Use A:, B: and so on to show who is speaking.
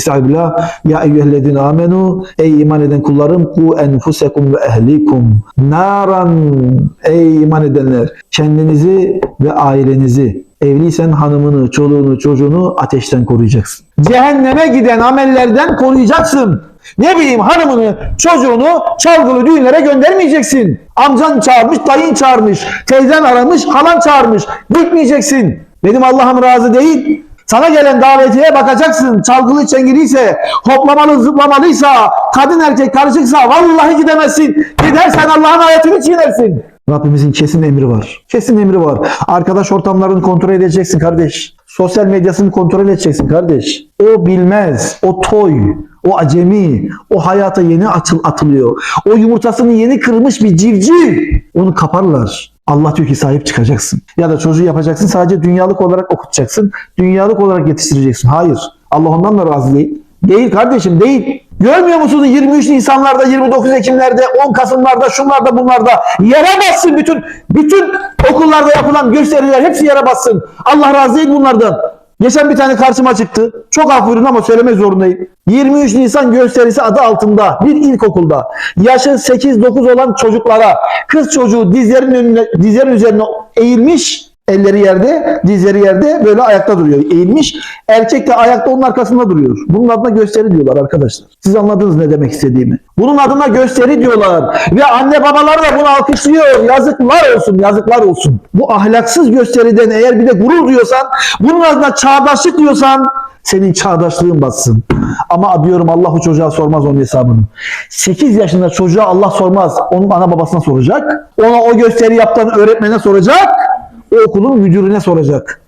A: Estağfirullah. Ya eyyühellezine amenu. Ey iman eden kullarım. Ku enfusekum ve ehlikum. Naran. Ey iman edenler. Kendinizi ve ailenizi evliysen hanımını, çoluğunu, çocuğunu ateşten koruyacaksın. Cehenneme giden amellerden koruyacaksın. Ne bileyim hanımını, çocuğunu çalgılı düğünlere göndermeyeceksin. Amcan çağırmış, dayın çağırmış, teyzen aramış, halan çağırmış. Gitmeyeceksin. Benim Allah'ım razı değil. Sana gelen davetiye bakacaksın. Çalgılı çengiliyse, hoplamalı zıplamalıysa, kadın erkek karışıksa vallahi gidemezsin. Gidersen Allah'ın ayetini çiğnersin. Rabbimizin kesin emri var. Kesin emri var. Arkadaş ortamlarını kontrol edeceksin kardeş. Sosyal medyasını kontrol edeceksin kardeş. O bilmez. O toy. O acemi. O hayata yeni atıl atılıyor. O yumurtasını yeni kırmış bir civciv. Onu kaparlar. Allah diyor ki sahip çıkacaksın. Ya da çocuğu yapacaksın sadece dünyalık olarak okutacaksın. Dünyalık olarak yetiştireceksin. Hayır. Allah ondan da razı değil. Değil kardeşim değil. Görmüyor musunuz 23 Nisanlarda, 29 Ekimlerde, 10 Kasımlarda, şunlarda bunlarda yere bassın bütün bütün okullarda yapılan gösteriler hepsi yere bassın. Allah razı değil bunlardan. Geçen bir tane karşıma çıktı. Çok af buyurun ama söylemek zorundayım. 23 Nisan gösterisi adı altında bir ilkokulda yaşı 8-9 olan çocuklara kız çocuğu dizlerin önüne dizlerin üzerine eğilmiş Elleri yerde, dizleri yerde böyle ayakta duruyor. Eğilmiş. Erkek de ayakta onun arkasında duruyor. Bunun adına gösteri diyorlar arkadaşlar. Siz anladınız ne demek istediğimi. Bunun adına gösteri diyorlar. Ve anne babalar da bunu alkışlıyor. Yazıklar olsun, yazıklar olsun. Bu ahlaksız gösteriden eğer bir de gurur duyuyorsan, bunun adına çağdaşlık diyorsan senin çağdaşlığın batsın. Ama diyorum Allah o çocuğa sormaz onun hesabını. 8 yaşında çocuğa Allah sormaz. Onun ana babasına soracak. Ona o gösteri yaptıran öğretmene soracak. O okulun müdürüne soracak.